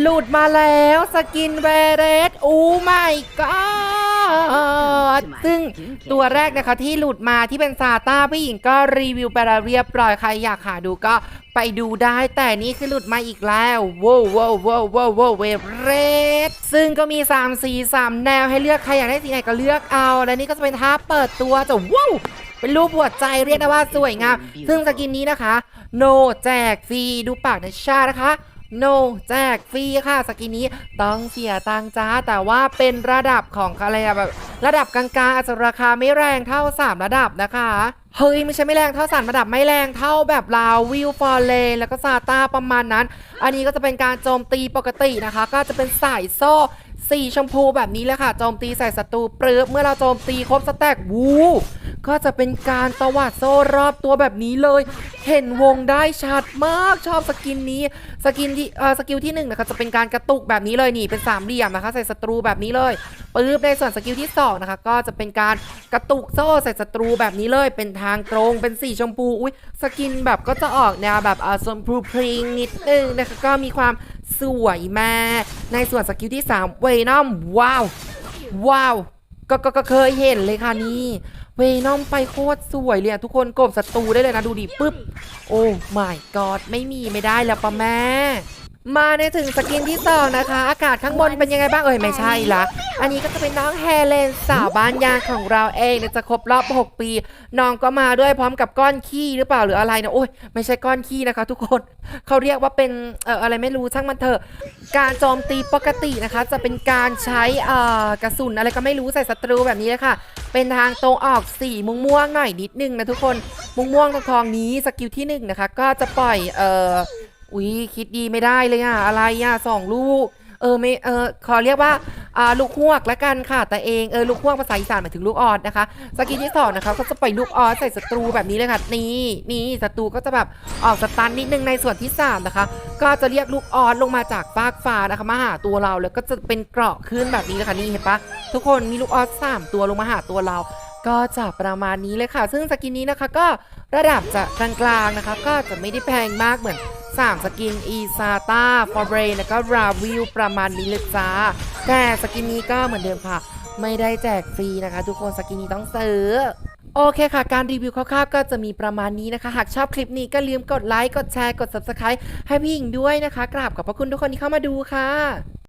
หลุดมาแล้วสกินเวเรสโอ้ไม่ก็ซึ่งตัวแรกนะคะที่หลุดมาที่เป็นซาต้าผู้หญิงก็รีวิวไปแล้วเรียบร้อยใครอยากหาดูก็ไปดูได้แต่นี่คือหลุดมาอีกแล้วว้าวว้าวว้าวว้าวว้าวเวเรสซึ่งก็มี 3 สี3 แนวให้เลือกใครอยากได้สีไหนก็เลือกเอา และนี่ก็จะเป็นท่าเปิดตัวจะว้าวเป็นรูปหัวใจเรียกได้ว่าสวยงามซึ่งสกินนี้นะคะ โนแจกฟรีดูปากในชานะคะ โนแจกฟรีค่ะสกินนี้ต้องเสียตังจ้า แต่ว่าเป็นระดับของอะไรอะแบบระดับกลางๆอาจจะราคาไม่แรงเท่า 3 ระดับนะคะ เฮ้ย ไม่ใช่ไม่แรงเท่าสามระดับไม่แรงเท่าแบบลาววิวฟอร์เลนแล้วก็ซาตาประมาณนั้น อันนี้ก็จะเป็นการโจมตีปกตินะคะ ก็จะเป็นสายโซ่สีชมพูแบบนี้เลยค่ะ โจมตีใส่ศัตรูปรื๊บเมื่อเราโจมตีครบสแต็กวู ก็จะเป็นการตวัดโซ่รอบตัวแบบนี้เลย เห็นวงได้ชัดมากชอบสกินนี้ สกินที่เอ่อสกิลที่หนึ่งนะคะจะเป็นการกระตุกแบบนี้เลยนี่เป็นสามเหลี่ยมนะคะใส่ศัตรูแบบนี้เลยปึ๊บในส่วนสกิลที่สองนะคะก็จะเป็นการกระตุกโซ่ใส่ศัตรูแบบนี้เลย เป็นทางตรงเป็นสีชมพูอุ้ยสกินแบบก็จะออกแนวแบบเอ่อชมพูพริงนิดนึงนะคะก็มีความสวยมากในส่วนสกิลที่3เวนอมว้าวว้าวก็ก็เคยเห็นเลยค่ะนี่ เวนอมไปโคตรสวยเลยอะทุกคนกบศัตรูได้เลยนะดูดิปึ๊บ โอ้ my god ไม่มีไม่ได้แล้วปะแม่ มาในถึงสกินที่สองนะคะ อากาศข้างบนเป็นยังไงบ้างเอ่ยไม่ใช่ละอันนี้ก็จะเป็นน้องแฮเลนสาวบ้านยางของเราเองเนี่ยจะครบรอบ 6 ปี น้องก็มาด้วยพร้อมกับก้อนขี้หรือเปล่าหรืออะไรนะโอ้ยไม่ใช่ก้อนขี้นะคะ ทุกคนเขาเรียกว่าเป็นเอ่ออะไรไม่รู้ช่างมันเถอะ การโจมตีปกตินะคะ จะเป็นการใช้เอ่อกระสุนอะไรก็ไม่รู้ใส่ศัตรูแบบนี้เลยค่ะ เป็นทางตรงออกสีม่วงๆหน่อยนิดนึงนะทุกคนม่วงๆทองๆนี้สกิลที่หนึ่งนะคะก็จะปล่อยเอ่อ อุ้ยคิดดีไม่ได้เลยอะ อะไรอะสองลูก เออไม่เออขอเรียกว่าอ่าลูกฮวกละกันค่ะ แต่เองเออลูกฮวกภาษาอีสานหมายถึงลูกออดนะคะสกิลที่สองนะคะก็จะปล่อยลูกออดใส่ศัตรูแบบนี้เลยค่ะนี่นี่ศัตรูก็จะแบบออกสตันนิดนึงในส่วนที่สามนะคะ ก็จะเรียกลูกออดลงมาจากฟากฟ้านะคะมาหาตัวเราแล้วก็จะเป็นเกราะขึ้นแบบนี้เลยค่ะนี่เห็นปะทุกคนมีลูกออดสามตัวลงมาหาตัวเรา ก็จะประมาณนี้เลยค่ะ ซึ่งสกินนี้นะคะก็ระดับจะกลางๆนะคะ ก็จะไม่ได้แพงมากเหมือน 3 สกินอีซาตาฟอร์เบรแล้วก็ราวิวประมาณนี้เลยจ้า แต่สกินนี้ก็เหมือนเดิมค่ะ ไม่ได้แจกฟรีนะคะ ทุกคนสกินนี้ต้องซื้อ โอเคค่ะ การรีวิวคร่าวๆก็จะมีประมาณนี้นะคะ หากชอบคลิปนี้ก็ลืมกดไลค์ กดแชร์ กด Subscribe ให้พี่หญิงด้วยนะคะ กราบขอบพระคุณทุกคนที่เข้ามาดูค่ะ